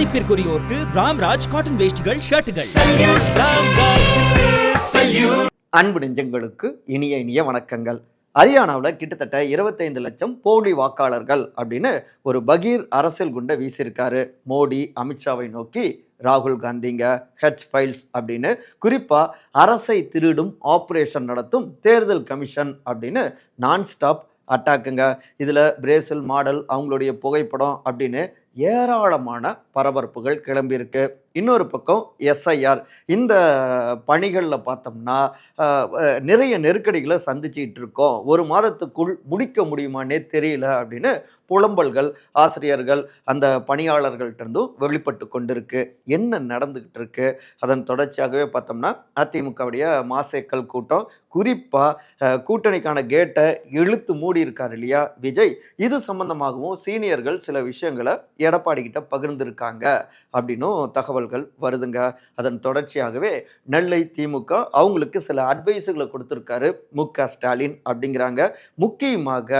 மதிப்பிற்குரியோருக்கு Ramraj cotton வேஷ்டிகள் ஷர்ட்டுகள். அன்பு நெஞ்சங்களுக்கு இனிய இனிய வணக்கங்கள். ஹரியானாவில் கிட்டத்தட்ட இருபத்தைந்து லட்சம் போலி வாக்காளர்கள் அப்படின்னு ஒரு பகீர் அரசியல் குண்டை வீசியிருக்காரு. மோடி அமித்ஷாவை நோக்கி ராகுல் காந்திங்க ஹெச் ஃபைல்ஸ் அப்படின்னு. குறிப்பாக அரசை திருடும் ஆப்ரேஷன் நடத்தும் தேர்தல் கமிஷன் அப்படின்னு நான் ஸ்டாப் அட்டாக்குங்க இதில் பிரேசில் மாடல் அவங்களுடைய புகைப்படம் அப்படின்னு ஏராளமான பரபரப்புகள் கிளம்பியிருக்கு. இன்னொரு பக்கம் எஸ்ஐஆர் இந்த பணிகளில் பார்த்தோம்னா நிறைய நெருக்கடிகளை சந்திச்சிட்டு இருக்கோம். ஒரு மாதத்துக்குள் முடிக்க முடியுமானே தெரியல அப்படின்னு புலம்பல்கள் ஆசிரியர்கள் அந்த பணியாளர்கள்ட்ட இருந்தும் வெளிப்பட்டு கொண்டிருக்கு. என்ன நடந்துக்கிட்டு இருக்கு? அதன் தொடர்ச்சியாகவே பார்த்தோம்னா அதிமுகவுடைய மாசேக்கல் கூட்டம் குறிப்பாக கூட்டணிக்கான கேட்டை இழுத்து மூடி இருக்கார் இல்லையா விஜய். இது சம்பந்தமாகவும் சீனியர்கள் சில விஷயங்களை எடப்பாடி கிட்ட பகிர்ந்திருக்காங்க அப்படின்னும் தகவல்கள் வருதுங்க. அதன் தொடர்ச்சியாகவே நெல்லை திமுக அவங்களுக்கு சில அட்வைஸுகளை கொடுத்துருக்காரு. மு. க. ஸ்டாலின் அப்படிங்கிறாங்க. முக்கியமாக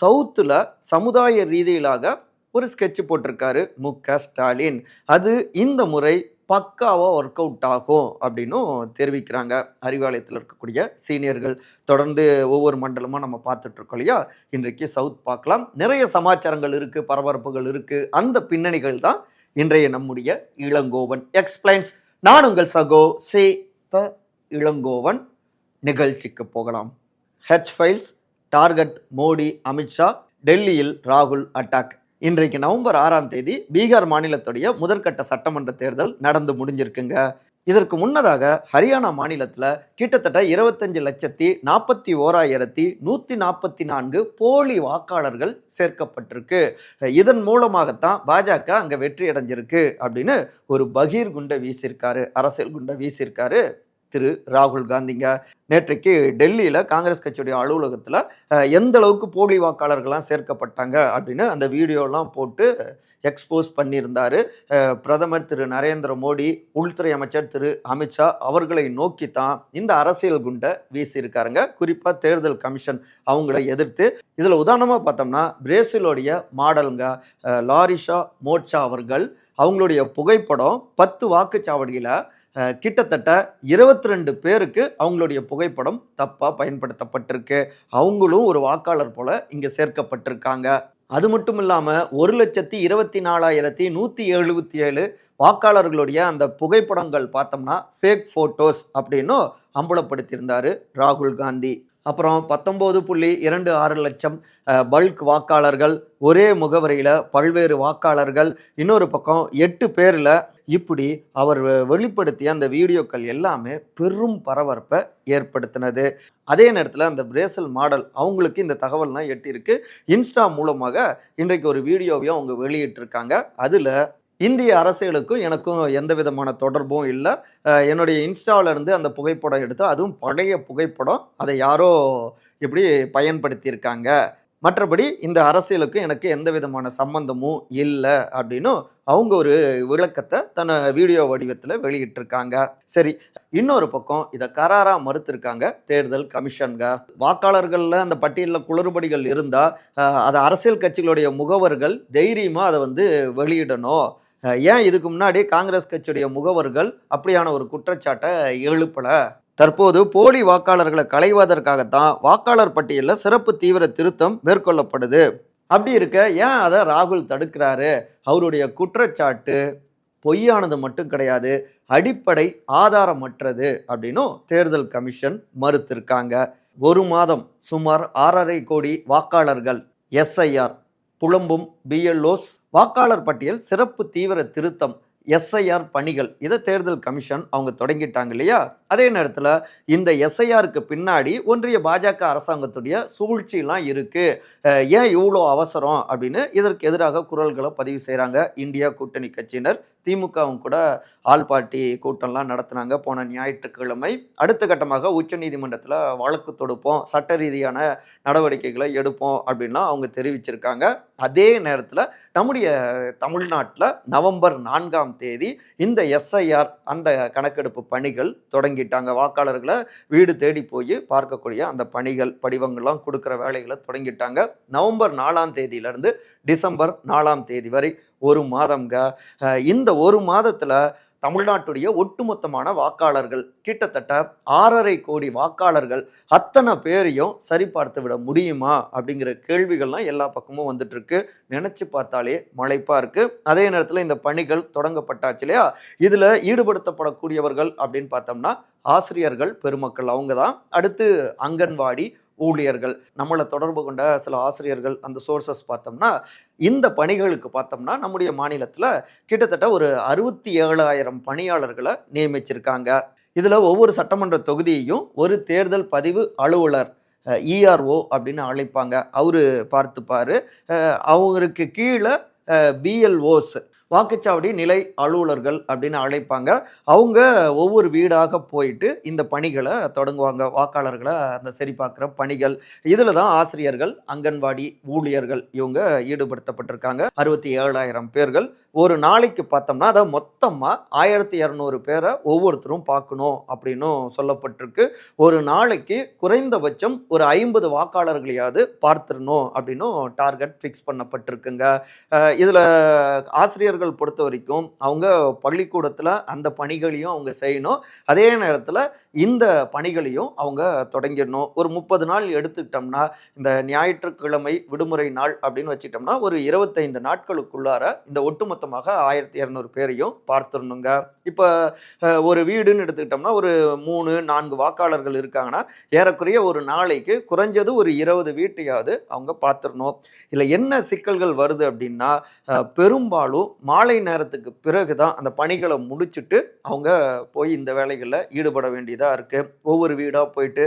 சவுத்தில் சமுதாய ரீதியிலாக ஒரு ஸ்கெட்ச் போட்டிருக்காரு மு. க. ஸ்டாலின். அது இந்த முறை பக்காவாக ஒர்க் அவுட் ஆகும் அப்படின்னும் தெரிவிக்கிறாங்க. அறிவாலயத்தில் இருக்கக்கூடிய சீனியர்கள். தொடர்ந்து ஒவ்வொரு மண்டலமாக நம்ம பார்த்துட்ருக்கோம் இல்லையா? இன்றைக்கு சவுத் பார்க்கலாம். நிறைய சமாச்சாரங்கள் இருக்குது பரபரப்புகள் இருக்குது அந்த பின்னணிகள் தான் இன்றைய நம்முடைய இளங்கோவன் எக்ஸ்பிளைன்ஸ் நான் உங்கள் சகோ சே த இளங்கோவன். நிகழ்ச்சிக்கு போகலாம். H files target Modi Amit Shah டெல்லியில் ராகுல் அட்டாக். இன்றைக்கு நவம்பர் ஆறாம் தேதி பீகார் மாநிலத்துடைய முதற்கட்ட சட்டமன்ற தேர்தல் நடந்து முடிஞ்சிருக்குங்க. இதற்கு முன்னதாக ஹரியானா மாநிலத்தில் கிட்டத்தட்ட இருபத்தஞ்சு லட்சத்தி நாற்பத்தி ஓராயிரத்தி நூற்றி நாற்பத்தி நான்கு போலி வாக்காளர்கள் சேர்க்கப்பட்டிருக்கு. இதன் மூலமாகத்தான் பாஜக அங்கே வெற்றி அடைஞ்சிருக்கு அப்படின்னு ஒரு பகீர் குண்டை வீசியிருக்காரு அரசியல் குண்டை வீசியிருக்காரு. திரு ராகுல் காந்திங்க. நேற்றைக்கு டெல்லியில் காங்கிரஸ் கட்சியுடைய அலுவலகத்தில் எந்த அளவுக்கு போலி வாக்காளர்கள்லாம் சேர்க்கப்பட்டாங்க அப்படின்னு அந்த வீடியோலாம் போட்டு எக்ஸ்போஸ் பண்ணியிருந்தார். பிரதமர் திரு நரேந்திர மோடி உள்துறை அமைச்சர் திரு அமித்ஷா அவர்களை நோக்கி தான் இந்த அரசியல் குண்டை வீசியிருக்காருங்க. குறிப்பாக தேர்தல் கமிஷன் அவங்கள எதிர்த்து. இதில் உதாரணமாக பார்த்தோம்னா பிரேசிலோடைய மாடலுங்க லாரிஷா மோட்சா அவர்கள் அவங்களுடைய புகைப்படம் பத்து வாக்குச்சாவடியில் கிட்டத்தட்ட இருபத்தி ரெண்டு பேருக்கு அவங்களுடைய புகைப்படம் தப்பாக பயன்படுத்தப்பட்டிருக்கு. அவங்களும் ஒரு வாக்காளர் போல இங்கே சேர்க்கப்பட்டிருக்காங்க. அது மட்டும் இல்லாமல் ஒரு லட்சத்தி இருபத்தி நாலாயிரத்தி நூற்றி எழுபத்தி ஏழு வாக்காளர்களுடைய அந்த புகைப்படங்கள் பார்த்தோம்னா ஃபேக் ஃபோட்டோஸ் அப்படின்னும் அம்பலப்படுத்தியிருந்தார் ராகுல் காந்தி. அப்புறம் பத்தொம்போது புள்ளி இரண்டு ஆறு லட்சம் பல்க் வாக்காளர்கள் ஒரே முகவரியில் பல்வேறு வாக்காளர்கள் இன்னொரு பக்கம் எட்டு பேரில் இப்படி அவர் வெளிப்படுத்திய அந்த வீடியோக்கள் எல்லாமே பெரும் பரபரப்பை ஏற்படுத்தினது. அதே நேரத்தில் அந்த பிரேசல் மாடல் அவங்களுக்கு இந்த தகவல்லாம் எட்டியிருக்கு. இன்ஸ்டா மூலமாக இன்றைக்கு ஒரு வீடியோவையும் அவங்க வெளியிட்டிருக்காங்க. அதில் இந்திய அரசியலுக்கும் எனக்கும் எந்த விதமான தொடர்பும் இல்லை. என்னுடைய இன்ஸ்டாவிலேருந்து அந்த புகைப்படம் எடுத்து அதுவும் பழைய புகைப்படம். அதை யாரோ இப்படி பயன்படுத்தியிருக்காங்க. மற்றபடி இந்த அரசியலுக்கும் எனக்கு எந்த விதமான சம்பந்தமும் இல்லை அப்படின்னும் அவங்க ஒரு விளக்கத்தை தன் வீடியோ வடிவத்தில் வெளியிட்டிருக்காங்க. சரி இன்னொரு பக்கம் இதை கராராக மறுத்திருக்காங்க தேர்தல் கமிஷன்க. வாக்காளர்களில் அந்த பட்டியலில் குளறுபடிகள் இருந்தால் அதை அரசியல் கட்சிகளுடைய முகவர்கள் தைரியமாக அதை வந்து வெளியிடணும். ஏன் இதுக்கு முன்னாடி காங்கிரஸ் கட்சியுடைய முகவர்கள் அப்படியான ஒரு குற்றச்சாட்டை எழுப்பலை? தற்போது போலி வாக்காளர்களை களைவதற்காகத்தான் வாக்காளர் பட்டியலில் சிறப்பு தீவிர திருத்தம் மேற்கொள்ளப்படுது. அப்படி இருக்க ஏன் அதை ராகுல் தடுக்கிறாரு? அவருடைய குற்றச்சாட்டு பொய்யானது மட்டும் கிடையாது அடிப்படை ஆதாரமற்றது அப்படின்னும் தேர்தல் கமிஷன் மறுத்திருக்காங்க. ஒரு மாதம் சுமார் ஆறரை கோடி வாக்காளர்கள் எஸ்ஐஆர் புலம்பும் பிஎல்ஓஸ் வாக்காளர் பட்டியல் சிறப்பு தீவிர திருத்தம் எஸ்ஐஆர் பணிகள். இதை தேர்தல் கமிஷன் அவங்க தொடங்கிட்டாங்க இல்லையா? அதே நேரத்தில் இந்த எஸ்ஐஆருக்கு பின்னாடி ஒன்றிய பாஜக அரசாங்கத்துடைய சூழ்ச்சிலாம் இருக்குது ஏன் இவ்வளோ அவசரம் அப்படின்னு இதற்கு எதிராக குரல்களை பதிவு செய்கிறாங்க இந்தியா கூட்டணி கட்சியினர். திமுகவும் கூட ஆல் பார்ட்டி கூட்டம்லாம் நடத்தினாங்க. போன ஞாயிற்றுக்கிழமை அடுத்த கட்டமாக உச்சநீதிமன்றத்தில் வழக்கு தொடுப்போம். சட்ட ரீதியான நடவடிக்கைகளை எடுப்போம் அப்படின்லாம் அவங்க தெரிவிச்சிருக்காங்க. அதே நேரத்தில் நம்முடைய தமிழ்நாட்டில் நவம்பர் நான்காம் தேதி இந்த எஸ்ஐஆர் அந்த கணக்கெடுப்பு பணிகள் தொடங்கிட்டாங்க. வாக்காளர்களை வீடு தேடி போய் பார்க்கக்கூடிய அந்த பணிகள் படிவங்கள்லாம் கொடுக்குற வேலைகளை தொடங்கிட்டாங்க. நவம்பர் நாலாம் தேதியிலேருந்து டிசம்பர் நாலாம் தேதி வரை ஒரு மாதம்ங்க. இந்த ஒரு மாதத்தில் தமிழ்நாட்டுடைய ஒட்டுமொத்தமான வாக்காளர்கள் கிட்டத்தட்ட ஆறரை கோடி வாக்காளர்கள் அத்தனை பேரையும் சரிபார்த்து விட முடியுமா? அப்படிங்கிற கேள்விகள்லாம் எல்லா பக்கமும் வந்துட்டு இருக்கு நினைச்சு பார்த்தாலே மலைப்பா இருக்கு. அதே நேரத்தில் இந்த பணிகள் தொடங்கப்பட்டாச்சு இல்லையா? இதில் ஈடுபடுத்தப்படக்கூடியவர்கள் அப்படின்னு பார்த்தோம்னா ஆசிரியர்கள் பெருமக்கள் அவங்க தான் அடுத்து அங்கன்வாடி ஊழியர்கள் நம்மளை தொடர்பு கொண்ட சில ஆசிரியர்கள் அந்த சோர்சஸ் பார்த்தோம்னா இந்த பணிகளுக்கு பார்த்தோம்னா நம்முடைய மாநிலத்தில் கிட்டத்தட்ட ஒரு அறுபத்தி ஏழாயிரம் பணியாளர்களை நியமிச்சிருக்காங்க. இதில் ஒவ்வொரு சட்டமன்ற தொகுதியையும் ஒரு தேர்தல் பதிவு அலுவலர் இஆர்ஓ அப்படின்னு அழைப்பாங்க. அவரு பார்த்துப்பார். அவங்களுக்கு கீழே பிஎல்ஓஸ் வாக்குச்சாவடி நிலை அலுவலர்கள் அப்படின்னு அழைப்பாங்க. அவங்க ஒவ்வொரு வீடாக போயிட்டு இந்த பணிகளை தொடங்குவாங்க. வாக்காளர்களை அந்த சரி பார்க்குற பணிகள். இதில் தான் ஆசிரியர்கள் அங்கன்வாடி ஊழியர்கள் இவங்க ஈடுபடுத்தப்பட்டிருக்காங்க. அறுபத்தி ஏழாயிரம் பேர்கள். ஒரு நாளைக்கு பார்த்தோம்னா அதை மொத்தமாக ஆயிரத்தி இரநூறு பேரை ஒவ்வொருத்தரும் பார்க்கணும் அப்படின்னும் சொல்லப்பட்டிருக்கு. ஒரு நாளைக்கு குறைந்தபட்சம் ஒரு ஐம்பது வாக்காளர்களையாவது பார்த்துடணும் அப்படின்னும் டார்கெட் ஃபிக்ஸ் பண்ணப்பட்டிருக்குங்க. இதில் ஆசிரியர் ஆசிரியர்கள் பொறுத்த வரைக்கும் அவங்க பள்ளிக்கூடத்தில் அந்த பணிகளையும் அவங்க செய்யணும். அதே நேரத்தில் இந்த பணிகளையும் அவங்க தொடங்கிடணும். ஒரு முப்பது நாள் எடுத்துக்கிட்டோம்னா இந்த ஞாயிற்றுக்கிழமை விடுமுறை நாள் அப்படின்னு வச்சுக்கிட்டோம்னா ஒரு இருபத்தைந்து நாட்களுக்குள்ளார இந்த ஒட்டுமொத்தமாக ஆயிரத்தி இரநூறு பேரையும் பார்த்துடணுங்க. இப்போ ஒரு வீடுன்னு எடுத்துக்கிட்டோம்னா ஒரு மூணு நான்கு வாக்காளர்கள் இருக்காங்கன்னா ஏறக்குறைய ஒரு நாளைக்கு குறைஞ்சது ஒரு இருபது வீட்டையாவது அவங்க பார்த்துடணும். இல்லை என்ன சிக்கல்கள் வருது அப்படின்னா பெரும்பாலும் மாலை நேரத்துக்கு பிறகு தான் அந்த பணிகளை முடிச்சுட்டு அவங்க போய் இந்த வேலைகளில் ஈடுபட வேண்டியதாக இருக்குது ஒவ்வொரு வீடாக போயிட்டு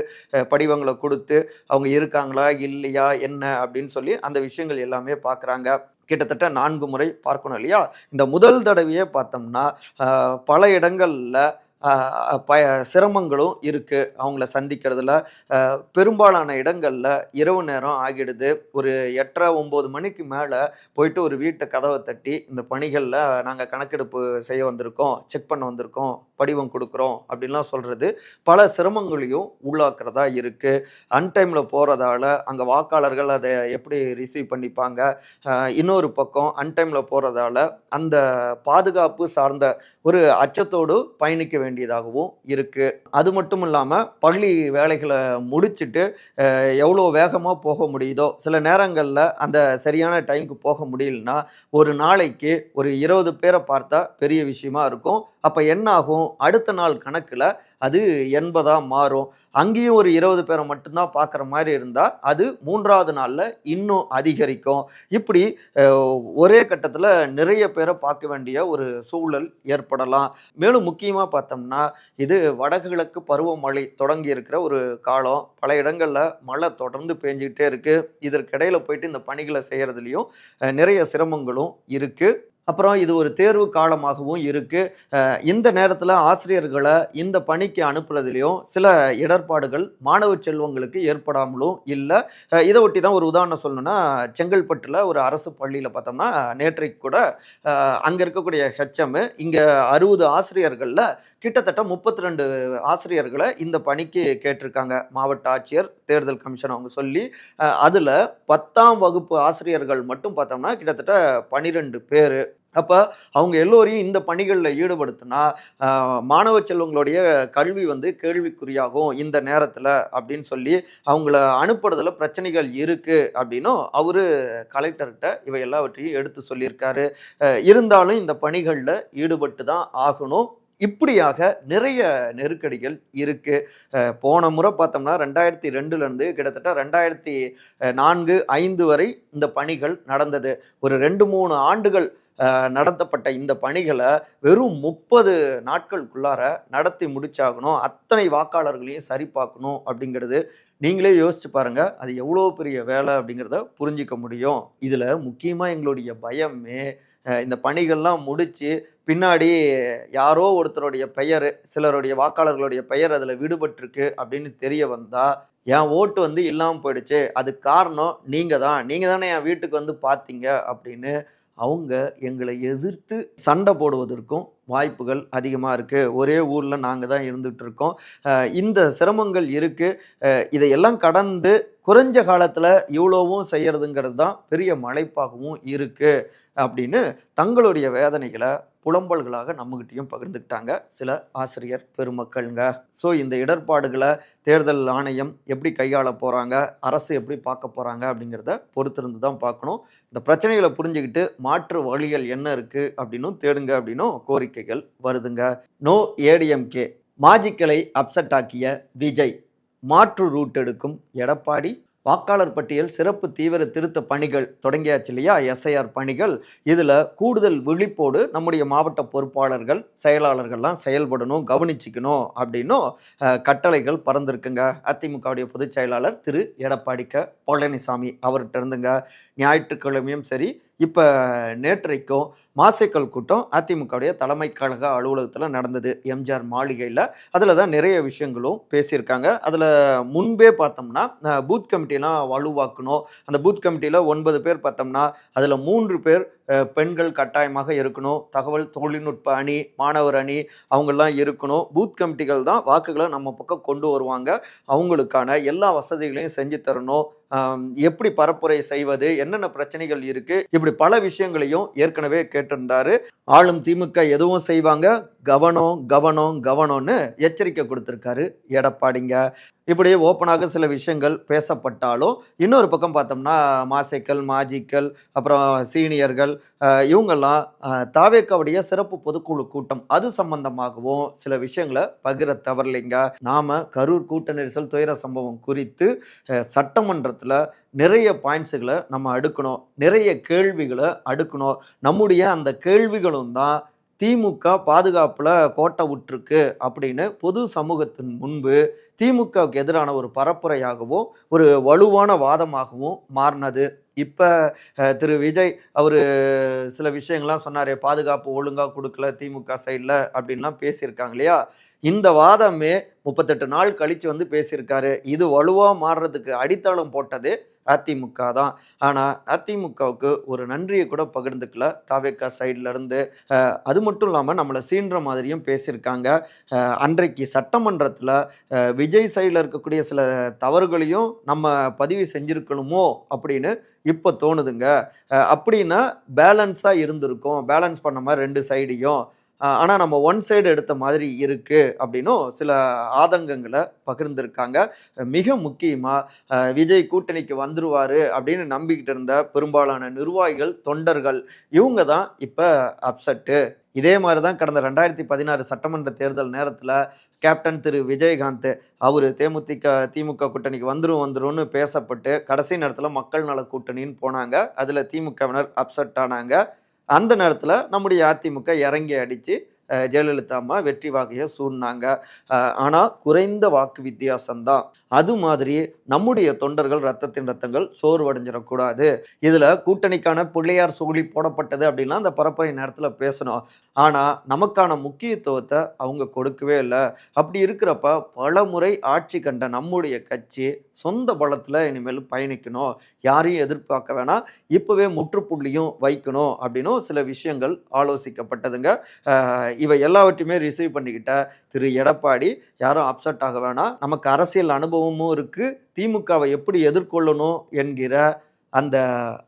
படிவங்களை கொடுத்து அவங்க இருக்காங்களா இல்லையா என்ன அப்படின்னு சொல்லி அந்த விஷயங்கள் எல்லாமே பார்க்குறாங்க கிட்டத்தட்ட நான்கு முறை பார்க்கணும் இல்லையா? இந்த முதல் தடவையே பார்த்தோம்னா பல இடங்களில் ப சிரமங்களும் இருக்குது அவங்கள சந்திக்கிறதுல பெரும்பாலான இடங்களில் இரவு நேரம் ஆகிடுது. ஒரு எட்டரை ஒம்பது மணிக்கு மேலே போயிட்டு ஒரு வீட்டை கதவை தட்டி இந்த பணிகளில் நாங்கள் கணக்கெடுப்பு செய்ய வந்திருக்கோம் செக் பண்ண வந்திருக்கோம். படிவம் கொடுக்குறோம் அப்படின்லாம் சொல்கிறது பல சிரமங்களையும் உள்ளாக்குறதா இருக்குது அன்டைமில் போகிறதால அங்கே வாக்காளர்கள் அதை எப்படி ரிசீவ் பண்ணிப்பாங்க? இன்னொரு பக்கம் அன்டைமில் போகிறதால அந்த பாதுகாப்பு சார்ந்த ஒரு அச்சத்தோடு பயணிக்க வேண்டியதாகவும் இருக்குது அது மட்டும் இல்லாமல் பள்ளி வேலைகளை முடிச்சுட்டு எவ்வளோ வேகமாக போக முடியுதோ சில நேரங்களில் அந்த சரியான டைமுக்கு போக முடியலன்னா ஒரு நாளைக்கு ஒரு இருபது பேரை பார்த்தா பெரிய விஷயமா இருக்கும். அப்போ என்ன ஆகும்? அடுத்த நாள் கணக்கில் அது எண்பதாக மாறும். அங்கேயும் ஒரு இருபது பேரை மட்டும்தான் பார்க்குற மாதிரி இருந்தால் அது மூன்றாவது நாளில் இன்னும் அதிகரிக்கும். இப்படி ஒரே கட்டத்தில் நிறைய பேரை பார்க்க வேண்டிய ஒரு சூழல் ஏற்படலாம். மேலும் முக்கியமாக பார்த்தோம்னா இது வடகிழக்கு பருவமழை தொடங்கி இருக்கிற ஒரு காலம். பல இடங்களில் மழை தொடர்ந்து பேஞ்சிக்கிட்டே இருக்குது இதற்கிடையில் போயிட்டு இந்த பணிகளை செய்கிறதுலையும் நிறைய சிரமங்களும் இருக்குது அப்புறம் இது ஒரு தேர்வு காலமாகவும் இருக்குது இந்த நேரத்தில் ஆசிரியர்களை இந்த பணிக்கு அனுப்புறதுலையும் சில இடர்பாடுகள் மாணவ செல்வங்களுக்கு ஏற்படாமலும் இல்லை. இதை ஒட்டி தான் ஒரு உதாரணம் சொல்லணும்னா செங்கல்பட்டில் ஒரு அரசு பள்ளியில் பார்த்தோம்னா நேற்றைக்கு கூட அங்கே இருக்கக்கூடிய ஹெச்எம் இங்கே அறுபது ஆசிரியர்களில் கிட்டத்தட்ட முப்பத்தி ரெண்டு ஆசிரியர்களை இந்த பணிக்கு கேட்டிருக்காங்க. மாவட்ட ஆட்சியர் தேர்தல் கமிஷன் அவங்க சொல்லி அதில் பத்தாம் வகுப்பு ஆசிரியர்கள் மட்டும் பார்த்தோம்னா கிட்டத்தட்ட பன்னிரெண்டு பேர் அப்போ அவங்க எல்லோரையும் இந்த பணிகளில் ஈடுபடுத்தினா மாணவ செல்வங்களுடைய கல்வி வந்து கேள்விக்குறியாகும் இந்த நேரத்தில் அப்படின்னு சொல்லி அவங்கள அனுப்புறதுல பிரச்சனைகள் இருக்குது அப்படின்னும் அவர் கலெக்டர்கிட்ட இவை எல்லாவற்றையும் எடுத்து சொல்லியிருக்காரு. இருந்தாலும் இந்த பணிகளில் ஈடுபட்டு தான் ஆகணும். இப்படியாக நிறைய நெருக்கடிகள் இருக்குது போன முறை பார்த்தோம்னா ரெண்டாயிரத்தி ரெண்டுலேருந்து கிட்டத்தட்ட ரெண்டாயிரத்தி நான்கு ஐந்து வரை இந்த பணிகள் நடந்தது. ஒரு ரெண்டு மூணு ஆண்டுகள் நடத்தப்பட்ட இந்த பணிகளை வெறும் முப்பது நாட்களுக்குள்ளார நடத்தி முடிச்சாகணும். அத்தனை வாக்காளர்களையும் சரி பார்க்கணும் அப்படிங்கிறது நீங்களே யோசிச்சு பாருங்க. அது எவ்வளோ பெரிய வேலை அப்படிங்கிறத புரிஞ்சிக்க முடியும். இதில் முக்கியமாக எங்களுடைய பயமே இந்த பணிகள்லாம் முடித்து பின்னாடி யாரோ ஒருத்தருடைய பெயர் சிலருடைய வாக்காளர்களுடைய பெயர் அதில் விடுபட்டிருக்கு அப்படின்னு தெரிய வந்தால் என் ஓட்டு வந்து இல்லாமல் போயிடுச்சு. அதுக்கு காரணம் நீங்கள் தான் நீங்கள் தானே என் வீட்டுக்கு வந்து பார்த்தீங்க அப்படின்னு அவங்க எங்களை எதிர்த்து சண்டை போடுவதற்கும் வாய்ப்புகள் அதிகமாக இருக்குது ஒரே ஊரில் நாங்கள் தான் இருந்துகிட்ருக்கோம் இந்த சிரமங்கள் இருக்குது இதையெல்லாம் கடந்து குறைஞ்ச காலத்தில் இவ்வளோவும் செய்கிறதுங்கிறது தான் பெரிய மலைப்பாகவும் இருக்குது அப்படின்னு தங்களுடைய வேதனைகளை புலம்பல்களாக நம்மகிட்டையும் பகிர்ந்துக்கிட்டாங்க சில ஆசிரியர் பெருமக்கள்ங்க. ஸோ இந்த இடர்பாடுகளை தேர்தல் ஆணையம் எப்படி கையாள போகிறாங்க அரசு எப்படி பார்க்க போகிறாங்க அப்படிங்கிறத பொறுத்திருந்து தான் பார்க்கணும். இந்த பிரச்சனைகளை புரிஞ்சுக்கிட்டு மாற்று வழிகள் என்ன இருக்குது அப்படின்னும் தேடுங்க அப்படின்னும் கோரிக்கைகள் வருதுங்க. நோ ஏடிஎம்கே மாஜிக்கலை அப்செட் ஆக்கிய விஜய். மாற்று ரூட் எடுக்கும். எடப்பாடி வாக்காளர் பட்டியல் சிறப்பு தீவிர திருத்த பணிகள் தொடங்கியாச்சு இல்லையா? எஸ்ஐஆர் பணிகள். இதில் கூடுதல் விழிப்போடு நம்முடைய மாவட்ட பொறுப்பாளர்கள் செயலாளர்கள்லாம் செயல்படணும் கவனிச்சிக்கணும் அப்படின்னும் கட்டளைகள் பறந்திருக்குங்க. அதிமுகவுடைய பொதுச் செயலாளர் திரு. எடப்பாடி க. பழனிசாமி அவர்கிட்ட இருந்துங்க. ஞாயிற்றுக்கிழமையும் சரி இப்போ நேற்றைக்கும் மாசேக்கல் கூட்டம் அதிமுகவுடைய தலைமை கழக அலுவலகத்தில் நடந்தது. எம்ஜிஆர் மாளிகையில். அதில் தான் நிறைய விஷயங்களும் பேசியிருக்காங்க. அதில் முன்பே பார்த்தோம்னா பூத் கமிட்டிலாம் வலுவாக்கணும். அந்த பூத் கமிட்டியில் ஒன்பது பேர் பார்த்தோம்னா அதில் மூன்று பேர் பெண்கள் கட்டாயமாக இருக்கணும். தகவல் தொழில்நுட்ப அணி மாணவர் அணி அவங்கெல்லாம் இருக்கணும். பூத் கமிட்டிகள் தான் வாக்குகளை நம்ம பக்கம் கொண்டு வருவாங்க. அவங்களுக்கான எல்லா வசதிகளையும் செஞ்சு தரணும். எப்படி பரப்புரை செய்வது என்னென்ன பிரச்சனைகள் இருக்கு இப்படி பல விஷயங்களையும் ஏற்கனவே கேட்டிருந்தாரு. ஆளும் திமுக எதுவும் செய்வாங்க. கவனம் கவனம் கவனம்னு எச்சரிக்கை கொடுத்துருக்காரு எடப்பாடிங்க. இப்படி ஓப்பனாக சில விஷயங்கள் பேசப்பட்டாலும் இன்னொரு பக்கம் பார்த்தோம்னா மாசைக்கள் மாஜிக்கள் அப்புறம் சீனியர்கள் இவங்கெல்லாம் தாவேக்காவுடைய சிறப்பு பொதுக்குழு கூட்டம். அது சம்பந்தமாகவும் சில விஷயங்களை பகிர தவறலைங்க நாம் கரூர் கூட்ட நெரிசல் துயர சம்பவம் குறித்து சட்டமன்றத்தில் நிறைய பாயிண்ட்ஸுகளை நம்ம அடுக்கணும். நிறைய கேள்விகளை அடுக்கணும். நம்முடைய அந்த கேள்விகளும் தான் திமுக பாதுகாப்பில் கோட்டை விட்டுருக்கு அப்படின்னு பொது சமூகத்தின் முன்பு திமுகவுக்கு எதிரான ஒரு பரப்புரையாகவும் ஒரு வலுவான வாதமாகவும் மாறினது. இப்போ திரு விஜய் அவர் சில விஷயங்கள்லாம் சொன்னார் பாதுகாப்பு ஒழுங்காக கொடுக்கல திமுக சைடில் அப்படின்லாம் பேசியிருக்காங்க இல்லையா? இந்த வாதமே முப்பத்தெட்டு நாள் கழித்து வந்து பேசியிருக்காரு. இது வலுவாக மாறுறதுக்கு அடித்தளம் போட்டது அதிமுக தான். ஆனால் அதிமுகவுக்கு ஒரு நன்றியை கூட பகிர்ந்துக்கல. தாவேக்கா சைட்லேருந்து அது மட்டும் இல்லாமல் நம்மளை சீன்ற மாதிரியும் பேசியிருக்காங்க. அன்றைக்கு சட்டமன்றத்தில் விஜய் சைடில் இருக்கக்கூடிய சில தவறுகளையும் நம்ம பதிவு செஞ்சிருக்கணுமோ அப்படின்னு இப்போ தோணுதுங்க. அப்படின்னா பேலன்ஸாக இருந்திருக்கும். பேலன்ஸ் பண்ண மாதிரி ரெண்டு சைடையும் ஆனால் நம்ம ஒன் சைடு எடுத்த மாதிரி இருக்குது அப்படின்னும் சில ஆதங்கங்களை பகிர்ந்திருக்காங்க. மிக முக்கியமாக விஜய் கூட்டணிக்கு வந்துருவார் அப்படின்னு நம்பிக்கிட்டு இருந்த பெரும்பாலான நிர்வாகிகள் தொண்டர்கள் இவங்க தான் இப்போ அப்செட்டு இதே மாதிரி தான் கடந்த ரெண்டாயிரத்தி பதினாறு சட்டமன்ற தேர்தல் நேரத்தில் கேப்டன் திரு விஜயகாந்த் அவர் தேமுதிக திமுக கூட்டணிக்கு வந்துடும் வந்துரும்னு பேசப்பட்டு கடைசி நேரத்தில் மக்கள் நல கூட்டணின்னு போனாங்க. அதில் திமுகவினர் அப்செட் ஆனாங்க. அந்த நேரத்தில் நம்முடைய அதிமுக இறங்கி அடித்து ஜெயலலிதா அம்மா வெற்றி வாகையை சூழ்னாங்க ஆனால் குறைந்த வாக்கு வித்தியாசம்தான். அது மாதிரி நம்முடைய தொண்டர்கள் ரத்தத்தின் ரத்தங்கள் சோர்வடைஞ்சிடக்கூடாது. இதில் கூட்டணிக்கான பிள்ளையார் சூழி போடப்பட்டது அப்படின்னா அந்த பரப்புரை நேரத்தில் பேசணும். ஆனால் நமக்கான முக்கியத்துவத்தை அவங்க கொடுக்கவே இல்லை. அப்படி இருக்கிறப்ப பல முறை ஆட்சி கண்ட நம்முடைய கட்சி சொந்த பலத்தில் இனிமேல் பயணிக்கணும். யாரையும் எதிர்பார்க்க வேணாம். இப்போவே முற்றுப்புள்ளியும் வைக்கணும் அப்படின்னும் சில விஷயங்கள் ஆலோசிக்கப்பட்டதுங்க. இவை எல்லாவற்றையுமே ரிசீவ் பண்ணிக்கிட்ட திரு எடப்பாடி யாரும் அப்செட் ஆக வேணாம். நமக்கு அரசியல் அனுபவமும் இருக்குது திமுகவை எப்படி எதிர்கொள்ளணும் என்கிற அந்த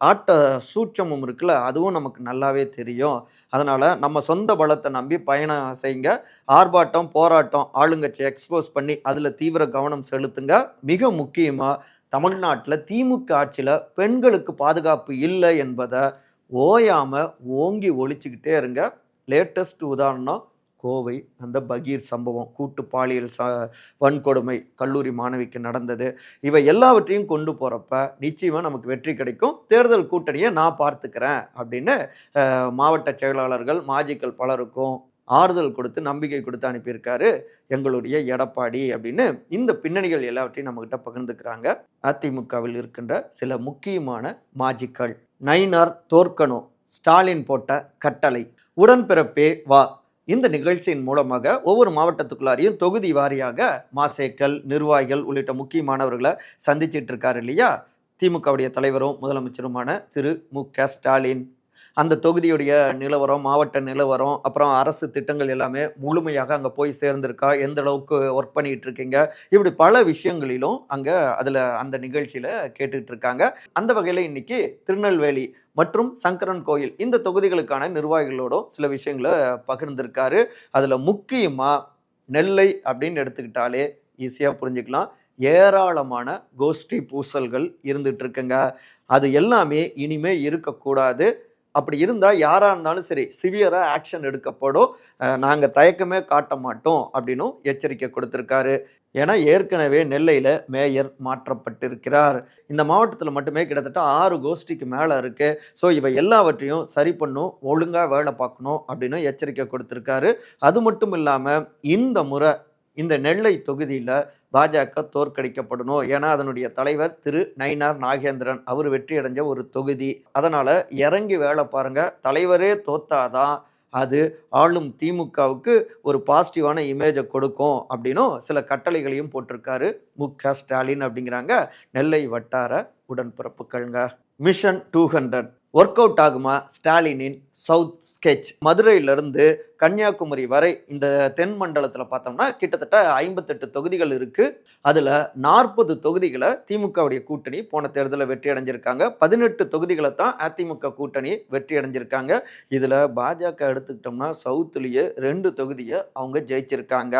ஆட்ட சூட்சமும் இருக்குல்ல அதுவும் நமக்கு நல்லாவே தெரியும். அதனால் நம்ம சொந்த பலத்தை நம்பி பயணம் செய்யுங்க. ஆர்ப்பாட்டம் போராட்டம் ஆளுங்கட்சி எக்ஸ்போஸ் பண்ணி அதில் தீவிர கவனம் செலுத்துங்க. மிக முக்கியமாக தமிழ்நாட்டில் திமுக ஆட்சியில் பெண்களுக்கு பாதுகாப்பு இல்லை என்பதை ஓயாமல் ஓங்கி ஒழிச்சுக்கிட்டே இருங்க. லேட்டஸ்ட் உதாரணம் கோவை அந்த பகீர் சம்பவம் கூட்டு பாலியல் ச வன்கொடுமை கல்லூரி மாணவிக்கு நடந்தது இவை எல்லாவற்றையும் கொண்டு போகிறப்ப நிச்சயமாக நமக்கு வெற்றி கிடைக்கும். தேர்தல் கூட்டணியை நான் பார்த்துக்கிறேன் அப்படின்னு மாவட்ட செயலாளர்கள் மாஜிக்கள் பலருக்கும் ஆறுதல் கொடுத்து நம்பிக்கை கொடுத்து அனுப்பியிருக்காரு எங்களுடைய எடப்பாடி அப்படின்னு. இந்த பின்னணிகள் எல்லாவற்றையும் நம்மகிட்ட பகிர்ந்துக்கிறாங்க. அதிமுகவில் இருக்கின்ற சில முக்கியமான மாஜிக்கள். நைனார் தோற்கணும் ஸ்டாலின் போட்ட கட்டளை. உடன்பிறப்பே வா. இந்த நிகழ்ச்சியின் மூலமாக ஒவ்வொரு மாவட்டத்துக்குள்ளாரையும் தொகுதி வாரியாக மாசேக்கள் நிர்வாகிகள் உள்ளிட்ட முக்கியமானவர்களை சந்திச்சிட்டு இருக்காரு இல்லையா? திமுகவுடைய தலைவரும் முதலமைச்சருமான திரு மு க ஸ்டாலின். அந்த தொகுதியுடைய நிலவரம் மாவட்ட நிலவரம் அப்புறம் அரசு திட்டங்கள் எல்லாமே முழுமையாக அங்கே போய் சேர்ந்திருக்கா? எந்த அளவுக்கு ஒர்க் பண்ணிட்டு இருக்கீங்க? இப்படி பல விஷயங்களிலும் அங்கே அதில் அந்த நிகழ்ச்சியில் கேட்டுட்டு இருக்காங்க. அந்த வகையில் இன்னைக்கு திருநெல்வேலி மற்றும் சங்கரன் கோயில் இந்த தொகுதிகளுக்கான நிர்வாகிகளோடும் சில விஷயங்களை பகிர்ந்திருக்காரு. அதில் முக்கியமாக நெல்லை அப்படின்னு எடுத்துக்கிட்டாலே ஈஸியாக புரிஞ்சுக்கலாம். ஏராளமான கோஷ்டி பூசல்கள் இருந்துட்டு இருக்குங்க. அது எல்லாமே இனிமே இருக்கக்கூடாது. அப்படி இருந்தால் யாராக இருந்தாலும் சரி சிவியராக ஆக்ஷன் எடுக்கப்படும். நாங்கள் தயக்கமே காட்ட மாட்டோம் அப்படின்னும் எச்சரிக்கை கொடுத்துருக்காரு. ஏன்னா ஏற்கனவே நெல்லையில் மேயர் மாற்றப்பட்டிருக்கிறார். இந்த மாவட்டத்தில் மட்டுமே கிட்டத்தட்ட ஆறு கோஷ்டிக்கு மேலே இருக்குது ஸோ இவை எல்லாவற்றையும் சரி பண்ணும் ஒழுங்காக வேலை பார்க்கணும் அப்படின்னு எச்சரிக்கை கொடுத்துருக்காரு. அது மட்டும் இல்லாமல் இந்த முறை இந்த நெல்லை தொகுதியில் பாஜக தோற்கடிக்கப்படணும். ஏன்னா அதனுடைய தலைவர் திரு நயினார் நாகேந்திரன் அவர் வெற்றி அடைஞ்ச ஒரு தொகுதி. அதனால் இறங்கி வேலை பாருங்க. தலைவரே தோத்தாதான் அது ஆளும் திமுகவுக்கு ஒரு பாசிட்டிவான இமேஜை கொடுக்கும் அப்படின்னும் சில கட்டளைகளையும் போட்டிருக்காரு. மு க ஸ்டாலின் அப்படிங்கிறாங்க. நெல்லை வட்டார உடன்பிறப்புகள்ங்க. Mission two hundred work out ஆகுமா? ஸ்டாலினின் சவுத் ஸ்கெச் மதுரையிலிருந்து கன்னியாகுமரி வரை இந்த தென் மண்டலத்தில் பார்த்தோம்னா கிட்டத்தட்ட ஐம்பத்தெட்டு தொகுதிகள் இருக்குது அதில் நாற்பது தொகுதிகளை திமுகவுடைய கூட்டணி போன தேர்தலில் வெற்றி அடைஞ்சிருக்காங்க. பதினெட்டு தொகுதிகளை தான் அதிமுக கூட்டணி வெற்றி அடைஞ்சிருக்காங்க. இதில் பாஜக எடுத்துக்கிட்டோம்னா சவுத்துலேயே ரெண்டு தொகுதியை அவங்க ஜெயிச்சிருக்காங்க.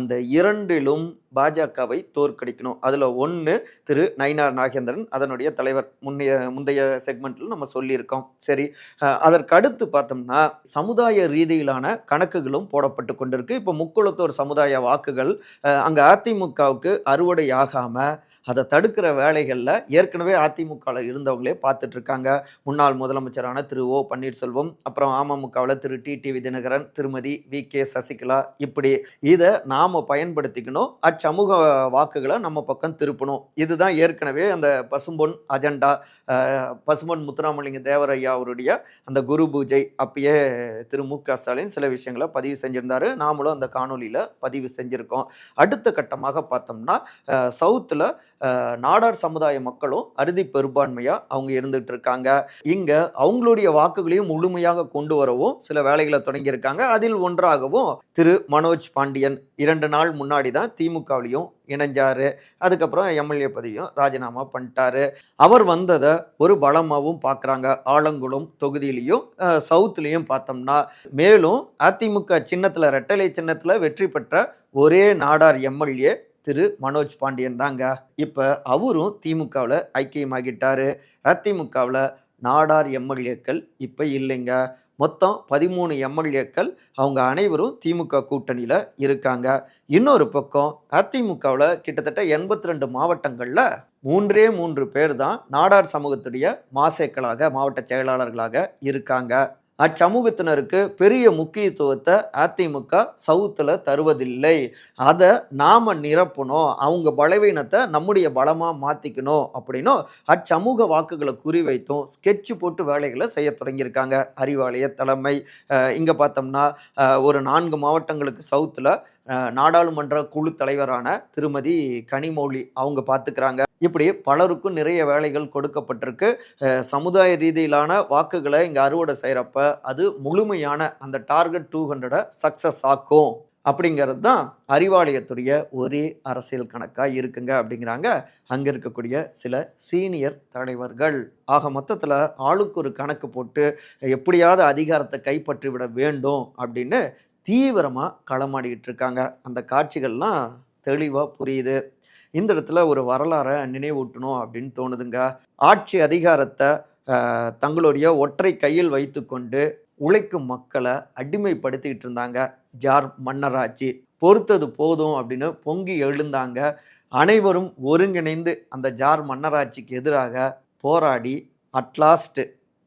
அந்த இரண்டிலும் பாஜகவை தோற்கடிக்கணும். அதில் ஒன்று திரு நயினார் நாகேந்திரன் அதனுடைய தலைவர் முன்னைய முந்தைய செக்மெண்ட்டில் நம்ம சொல்லியிருக்கோம். சரி அதற்கடுத்து அதற்கு அடுத்து பார்த்தோம்னா சமுதாய ரீதியிலான கணக்குகளும் போடப்பட்டு கொண்டிருக்கு. இப்போ முக்குளத்தோர் சமுதாய வாக்குகள் அங்கே அதிமுகவுக்கு அறுவடை ஆகாமல் அதை தடுக்கிற வேலைகளில் ஏற்கனவே அதிமுகவில் இருந்தவங்களே பார்த்துட்டு இருக்காங்க முன்னாள் முதலமைச்சரான திரு. ஓ. பன்னீர்செல்வம் அப்புறம் அமமுகவில் திரு. டி. டிவி தினகரன் திருமதி வி. கே. சசிகலா இப்படி இதை நாம் பயன்படுத்திக்கணும். அச்சமூக வாக்குகளை நம்ம பக்கம் திருப்பணும். இதுதான் ஏற்கனவே அந்த பசும்பொன் அஜெண்டா பசும்பொன் முத்துராமலிங்க தேவரையா அவருடைய அந்த குரு பூஜை. அப்பயே திரு. மு. க. ஸ்டாலின் சில விஷயங்களை பதிவு செஞ்சுருந்தாரு. நாமளும் அந்த காணொலியில் பதிவு செஞ்சுருக்கோம். அடுத்த கட்டமாக பார்த்தோம்னா சவுத்தில் நாடார் சமுதாய மக்களும் அறுதி பெரும்பான்மையாக அவங்க இருந்துகிட்டு இருக்காங்க இங்கே அவங்களுடைய வாக்குகளையும் முழுமையாக கொண்டு வரவும் சில வேலைகளை தொடங்கியிருக்காங்க. அதில் ஒன்றாகவும் திரு. மனோஜ் பாண்டியன் இரண்டு நாள் முன்னாடி தான் திமுகவிலையும் இணைஞ்சார். அதுக்கப்புறம் எம்எல்ஏ பதவியும் ராஜினாமா பண்ணிட்டாரு. அவர் வந்ததை ஒரு பலமாகவும் பார்க்குறாங்க ஆலங்குளம் தொகுதியிலையும் சவுத்துலேயும் பார்த்தோம்னா மேலும் அதிமுக சின்னத்தில் ரெட்டலை சின்னத்தில் வெற்றி பெற்ற ஒரே நாடார் எம்எல்ஏ திரு மனோஜ் பாண்டியன் தாங்க. இப்போ அவரும் திமுகவில் ஐக்கியமாகிட்டார். அதிமுகவில் நாடார் எம்எல்ஏக்கள் இப்போ இல்லைங்க. மொத்தம் பதிமூணு எம்எல்ஏக்கள் அவங்க அனைவரும் திமுக கூட்டணியில் இருக்காங்க. இன்னொரு பக்கம் அதிமுகவில் கிட்டத்தட்ட எண்பத்தி ரெண்டு மாவட்டங்களில் மூன்றே மூன்று பேர் தான் நாடார் சமூகத்துடைய மாசேக்களாக மாவட்ட செயலாளர்களாக இருக்காங்க. அச்சமூகத்தினருக்கு பெரிய முக்கியத்துவத்தை அதிமுக சவுத்தில் தருவதில்லை. அதை நாம் நிரப்பணும். அவங்க பலவீனத்தை நம்முடைய பலமாக மாற்றிக்கணும் அப்படின்னும் அச்சமூக வாக்குகளை குறிவைத்தும் ஸ்கெட்ச் போட்டு வேலைகளை செய்ய தொடங்கியிருக்காங்க அறிவாலய தலைமை. இங்கே பார்த்தோம்னா ஒரு நான்கு மாவட்டங்களுக்கு சவுத்தில் நாடாளுமன்ற குழு தலைவரான திருமதி கனிமொழி அவங்க பார்த்துக்கிறாங்க இப்படி பலருக்கும் நிறைய வேலைகள் கொடுக்கப்பட்டிருக்கு. சமுதாய ரீதியிலான வாக்குகளை இங்கே அறுவடை செய்கிறப்ப அது முழுமையான அந்த டார்கெட் டூ ஹண்ட்ரடை சக்ஸஸ் ஆக்கும். அப்படிங்கிறது தான் அறிவாலயத்துடைய ஒரே அரசியல் கணக்காக இருக்குங்க அப்படிங்கிறாங்க. அங்கே இருக்கக்கூடிய சில சீனியர் தலைவர்கள். ஆக மொத்தத்தில் ஆளுக்கு ஒரு கணக்கு போட்டு எப்படியாவது அதிகாரத்தை கைப்பற்றி விட வேண்டும் அப்படின்னு தீவிரமாக களமாடிக்கிட்டு இருக்காங்க. அந்த காட்சிகள்லாம் தெளிவாக புரியுது. இந்த இடத்துல ஒரு வரலாறை நினைவூட்டணும் அப்படின்னு தோணுதுங்க. ஆட்சி அதிகாரத்தை தங்களுடைய ஒற்றை கையில் வைத்துக்கொண்டு உழைக்கும் மக்களை அடிமைப்படுத்திக்கிட்டு இருந்தாங்க. ஜார் மன்னராட்சி. பொறுத்தது போதும் அப்படின்னு பொங்கி எழுந்தாங்க. அனைவரும் ஒருங்கிணைந்து அந்த ஜார் மன்னராட்சிக்கு எதிராக போராடி அட்லாஸ்ட்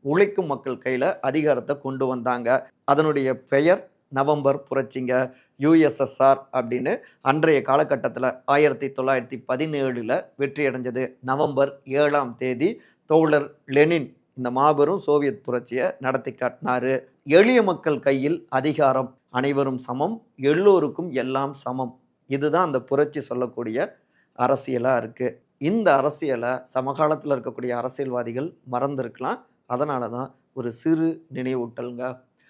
உழைக்கும் மக்கள் கையில் அதிகாரத்தை கொண்டு வந்தாங்க. அதனுடைய பெயர் நவம்பர் புரட்சிங்க யூஎஸ்எஸ்ஆர் அப்படின்னு அன்றைய காலகட்டத்தில் ஆயிரத்தி தொள்ளாயிரத்தி பதினேழில் வெற்றியடைஞ்சது நவம்பர் ஏழாம் தேதி தோழர் லெனின் இந்த மாபெரும் சோவியத் புரட்சியை நடத்தி காட்டினாரு. எளிய மக்கள் கையில் அதிகாரம் அனைவரும் சமம் எல்லோருக்கும் எல்லாம் சமம். இதுதான் அந்த புரட்சி சொல்லக்கூடிய அரசியலாக இருக்குது இந்த அரசியலை சமகாலத்தில் இருக்கக்கூடிய அரசியல்வாதிகள் மறந்துருக்கலாம். அதனால தான் ஒரு சிறு நினைவூட்டலுங்க.